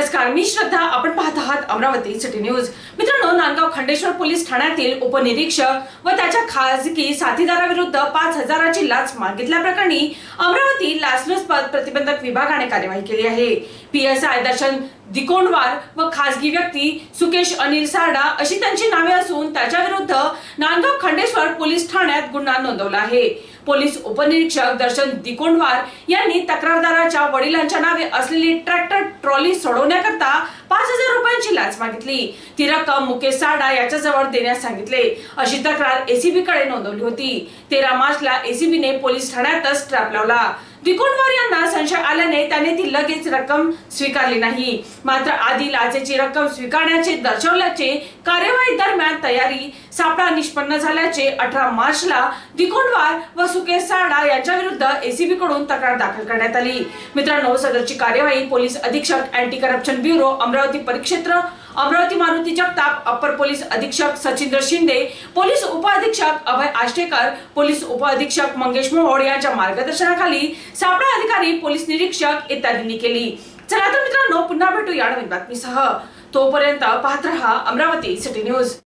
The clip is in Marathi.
नमस्कार मी श्रद्धा. आपण पाहत आहात अमरावती सिटी न्यूज मित्रांनो नांदगाव खंडेश्वर पोलीस ठाण्यातील उपनिरीक्षक व त्याच्या खासगी साथीदाराविरुद्ध पाच हजाराची लाच मागितल्याप्रकरणी अमरावती लाचलुचपत प्रतिबंधक विभागाने कार्यवाही केली आहे. पीएसआय दर्शन दिकोंडवार व खासगी व्यक्ती सुकेश अनिल सारडा अशी त्यांची नावे असून त्याच्या विरुद्ध नांदगाव खंडेश्वर पोलीस ठाण्यात गुन्हा नोंदवला आहे. पोलीस उपनिरीक्षक दर्शन दिकोंडवार यांनी तक्रारदाराच्या वडिलांच्या नावे असलेली ट्रॅक्टर ट्रॉली सोडवण्याकरता पाच हजार रुपयांची लाच मागितली. ती रक्कम मुकेश साडा याच्याजवळ देण्यास सांगितले. अशी तक्रार एसीबी कडे नोंदवली होती. तेरा मार्चला एसीबीने पोलीस ठाण्यातच ट्रॅप लावला. दिकोंडवार यांना संशय आल्याने त्याने ती लगेच रक्कम स्वीकारली नाही. मात्र आधी लाचेची रक्कम स्वीकारण्याचे दर्शवल्याचे कार्यवाही दरम्यान तयारी सापळा निष्पन्न झाल्याचे अठरा मार्चला दिकोंडवार व सुकेश सारडा यांच्या विरुद्ध एसीबी कडून तक्रार दाखल करण्यात आली. मित्रांनो सदरची कार्यवाही पोलीस अधीक्षक अँटी करप्शन ब्युरो अमरावती परिक्षेत्र अमरावती मारुती जगताप अप्पर पोलीस अधीक्षक सचिंद्र शिंदे पोलीस उपअधीक्षक अभय आष्टेकर पोलीस उपअधीक्षक मंगेश मोहोड यांच्या मार्गदर्शनाखाली सापळा अधिकारी पोलीस निरीक्षक इत्यादींनी केली. चला तर मित्रांनो पुन्हा भेटू या नवीन बातमीसह. तोपर्यंत पाहत रहा अमरावती सिटी न्यूज.